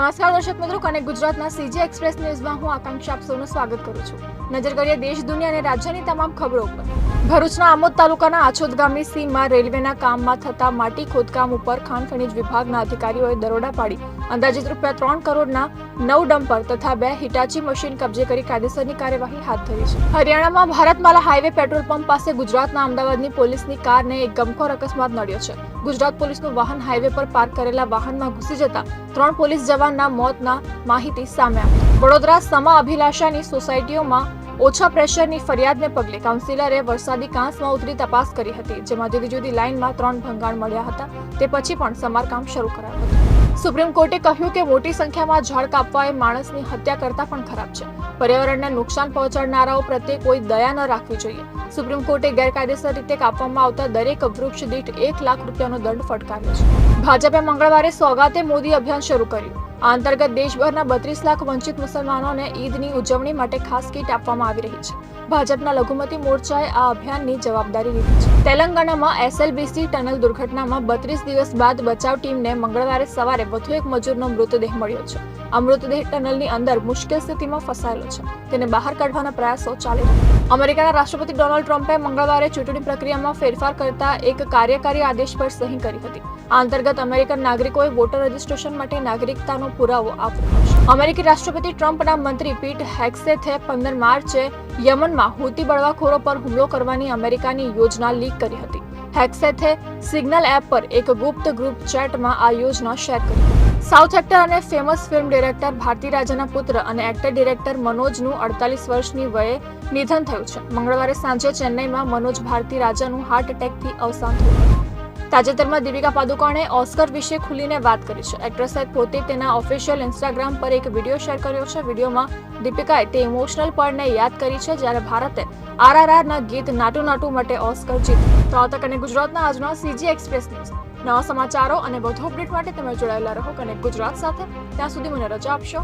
નમસ્કાર દર્શક મિત્રો, કનેક્ટ ગુજરાતના સીજી એક્સપ્રેસ ન્યૂઝમાં હું આકાંક્ષા આપ સૌનું સ્વાગત કરું છું. નજર કરીએ દેશ, દુનિયા અને રાજ્યની તમામ ખબરો ઉપર. ભરૂચના આમોદ તાલુકાના આછોદ ગામની સીમમાં રેલવેના કામમાં થતા માટી ખોદકામ ઉપર ખાણ ખનીજ વિભાગના અધિકારીઓએ દરોડા પાડી. અંદાજિત રૂપિયા ત્રણ કરોડના નવ ડમ્પર તથા બે હિટાચી મશીન કબજે કરી કાયદેસરની કાર્યવાહી હાથ ધરી છે. હરિયાણામાં ભારતમાલા હાઈવે પેટ્રોલ પંપ પાસે ગુજરાતના અમદાવાદની પોલીસની કારને એક ગમખોર અકસ્માત નડ્યો છે. ગુજરાત પોલીસનું વાહન હાઈવે પર પાર્ક કરેલા વાહનમાં ઘૂસી જતા ત્રણ પોલીસ જવાનના મોતના માહિતી સામે આવી. વડોદરા સમા અભિલાષાની સોસાયટીઓમાં ઓછા પ્રેશરની ફરિયાદને પગલે કાઉન્સિલરે વરસાદી કાંસમાં ઉતરી તપાસ કરી હતી, જેમાં જુદી જુદી લાઇનમાં ત્રણ ભંગાણ મળ્યા હતા. તે પછી પણ સમારકામ શરૂ કરાયું હતું. સુપ્રીમ કોર્ટે કહ્યું કે મોટી સંખ્યામાં ઝાડ કાપવા એ માણસની હત્યા કરતા પણ ખરાબ છે. પર્યાવરણને નુકસાન પહોંચાડનારાઓ પ્રત્યે કોઈ દયા ન રાખવી જોઈએ. સુપ્રીમ કોર્ટે ગેરકાયદેસર રીતે કાપવામાં આવતા દરેક વૃક્ષ દીઠ એક લાખ રૂપિયાનો દંડ ફટકાર્યો છે. ભાજપે મંગળવારે સોગાતે મોદી અભિયાન શરૂ કર્યું. આ અંતર્ગત દેશભરના બત્રીસ લાખ વંચિત મુસલમાનોને ઈદની ઉજવણી માટે ખાસ કીટ આપવામાં આવી રહી છે. ભાજપના લઘુમતી મોરચાએ આ અભિયાનની જવાબદારી લીધી છે. તેલંગાણામાં એસએલબીસી ટનલ દુર્ઘટનામાં બત્રીસ દિવસ બાદ બચાવ ટીમને મંગળવારે સવારે વધુ એક મજૂરનો મૃતદેહ મળ્યો છે. આ મૃતદેહ ટનલની અંદર મુશ્કેલ સ્થિતિમાં ફસાયેલો છે. તેને બહાર કાઢવાના પ્રયાસો ચાલી રહ્યા અમેરિકાના રાષ્ટ્રપતિ ડોનાલ્ડ ટ્રમ્પે મંગળવારે ચૂંટણી પ્રક્રિયામાં ફેરફાર કરતા એક કાર્યકારી આદેશ પર સહી કરી હતી. આ અંતર્ગત અમેરિકન નાગરિકોએ વોટર રજિસ્ટ્રેશન માટે નાગરિકતાનો પુરાવો આપવો અમેરિકી રાષ્ટ્રપતિ ટ્રમ્પના મંત્રી પીટ હેક્સેથે પંદર માર્ચે યમનમાં હુતી બળવાખોરો પર હુમલો કરવાની અમેરિકાની યોજના લીક કરી હતી. હેક્સેથે સિગ્નલ એપ પર એક ગુપ્ત ગ્રુપ ચેટમાં આ યોજના શેર કરી. સાઉથ એક્ટર અને ફેમસ ફિલ્મ ડિરેક્ટર ભારતી રાજાના પુત્ર અને એક્ટર ડિરેક્ટર મનોજનું અડતાલીસ વર્ષની વયે નિધન થયું છે. મંગળવારે સાંજે ચેન્નઈમાં મનોજ ભારતી રાજાનું હાર્ટ એટેકથી અવસાન થયું. તાજેતરમાં દીપિકા પાદુકોણે ઓસ્કર વિશે ખુલીને વાત કરી છે. એક્ટ્રેસે પોતે તેના ઓફિશિયલ ઇન્સ્ટાગ્રામ પર એક વીડિયો શેર કર્યો છે. વિડીયોમાં દીપિકાએ તે ઇમોશનલ પળને યાદ કરી છે, જ્યારે ભારતે આરઆરઆરના ગીત નાટુ નાટુ માટે ઓસ્કર જીત્યું. તો આ તક અને ગુજરાતના આજનો સીજી એક્સપ્રેસ ન્યૂઝ નવા સમાચારો અને વધુ અપડેટ માટે તમે જોડાયેલા રહો કનેક્ટ ગુજરાત સાથે. ત્યાં સુધી મને રજા આપશો.